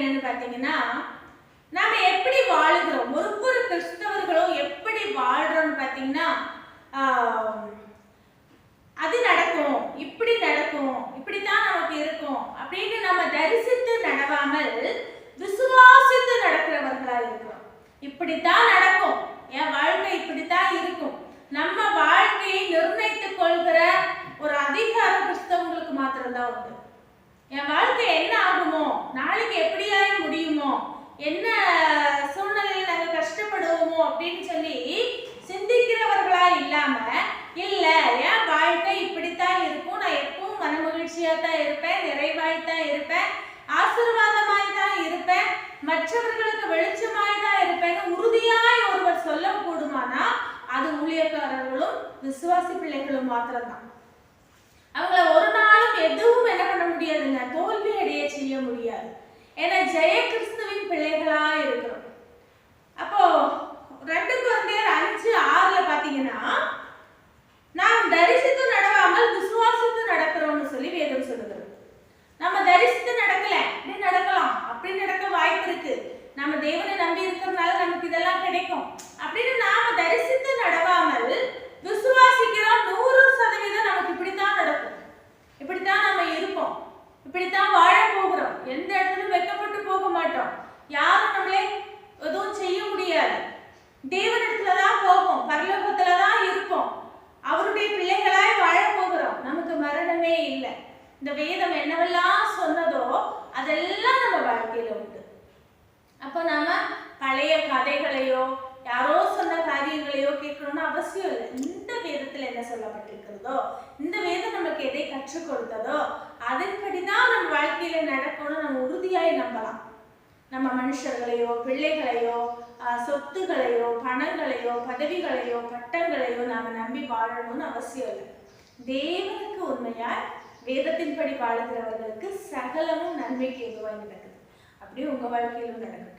என்னன்னு பார்த்தீங்கன்னா நாம எப்படி வாழுகிறோம்? ஒரு ஒரு கிறிஸ்தவர்களும் எப்படி வாழ்றோம்னு பார்த்தீங்கன்னா அது நடக்கும். இப்படி நடக்கும். இப்படித்தான் நமக்கு இருக்கும். அப்படின்னு நம்ம தரிசித்து நடவாமல் விசுவாசித்து நடக்கிறவர்களா இருக்கிறோம். இப்படித்தான் நடக்கும். என் வாழ்க்கை இப்படித்தான் இருக்கும். நம்ம வாழ்க்கையை நிர்ணயித்துக் கொள்கிற ஒரு அதிகார கிறிஸ்தவங்களுக்கு மாத்திரம்தான் உண்டு. என் வாழ்க்கை என்ன ஆகுமோ நாளைக்கு எப்படியாய் முடியுமோ என்ன சூழ்நிலையில் நாங்கள் கஷ்டப்படுவோமோ அப்படின்னு சொல்லி சிந்திக்கிறவர்களா இல்லாம இல்ல என் வாழ்க்கை இப்படித்தான் இருக்கும். நான் எப்பவும் மனமகிழ்ச்சியா தான் இருப்பேன் நிறைவாய் தான் இருப்பேன் ஆசீர்வாதமாய் தான் இருப்பேன் மற்றவர்களுக்கு வெளிச்சமாய் தான் இருப்பேன்னு உறுதியாய் ஒருவர் சொல்ல கூடுமானா அது ஊழியக்காரர்களும் விசுவாசி பிள்ளைகளும் மாத்திரம்தான். அவங்கள ஒரு நாளும் எதுவும் என்ன பண்ண முடியாதுங்க. தோல்வி அடைய செய்ய முடியாது. ஏன்னா ஜெய கிறிஸ்துவின் பிள்ளைகளா இருக்கிறோம். அப்போ ரெண்டு குழந்தையர் அஞ்சு ஆறுல பாத்தீங்கன்னா நாம் தரிசித்து நடவாமல் விசுவாசித்து நடக்கிறோம்னு சொல்லி வேதம் சொல்லுகிறோம் நம்ம தரிசித்து நடக்கல இப்படி நடக்கலாம் அப்படி நடக்க வாய்ப்பு இருக்கு. நம்ம தேவனை நம்பி இருக்கிறதுனால நமக்கு இதெல்லாம் கிடைக்கும். அப்படின்னு நாம தரிசித்து நடவாமல் விசுவாசிக்கிறோம் நூறு சதவீதம் நமக்கு இப்படித்தான் நடக்கும் இப்படித்தான் நம்ம இருப்போம் இப்படித்தான் வாழ போகிறோம். எந்த இடத்துலயும் வெக்கப்பட்டு போக மாட்டோம். யாரும் நம்மளே எதுவும் செய்ய முடியாது. தேவனிடத்துல தான் போவோம். பரலோகத்துல தான் இருப்போம். அவருடைய பிள்ளைகளாய் வாழ போகிறோம். நமக்கு மரணமே இல்லை. இந்த வேதம் என்னவெல்லாம் சொன்னதோ அதெல்லாம் நம்ம வாழ்க்கையில உண்டு. அப்போ நாம பழைய கதைகளையோ காரியங்களையோ கேட்கணும்னு அவசியம் இல்லை. இந்த வேதத்துல என்ன சொல்லப்பட்டிருக்கிறதோ இந்த வேதம் நமக்கு எதை கற்றுக் கொடுத்ததோ அதன்படிதான் நம்ம வாழ்க்கையில நடக்கணும்னு நம்ம உறுதியாய் நம்பலாம். நம்ம மனுஷர்களையோ பிள்ளைகளையோ ஆஹ், சொத்துகளையோ பணங்களையோ பதவிகளையோ பட்டங்களையோ நாம நம்பி வாழணும்னு அவசியம் இல்லை. தேவனுக்கு உண்மையாய் வேதத்தின்படி வாழுகிறவர்களுக்கு சகலமும் நன்மைக்கு எதுவாக நடக்குது. அப்படியே உங்க வாழ்க்கையிலும் நடக்கட்டும்.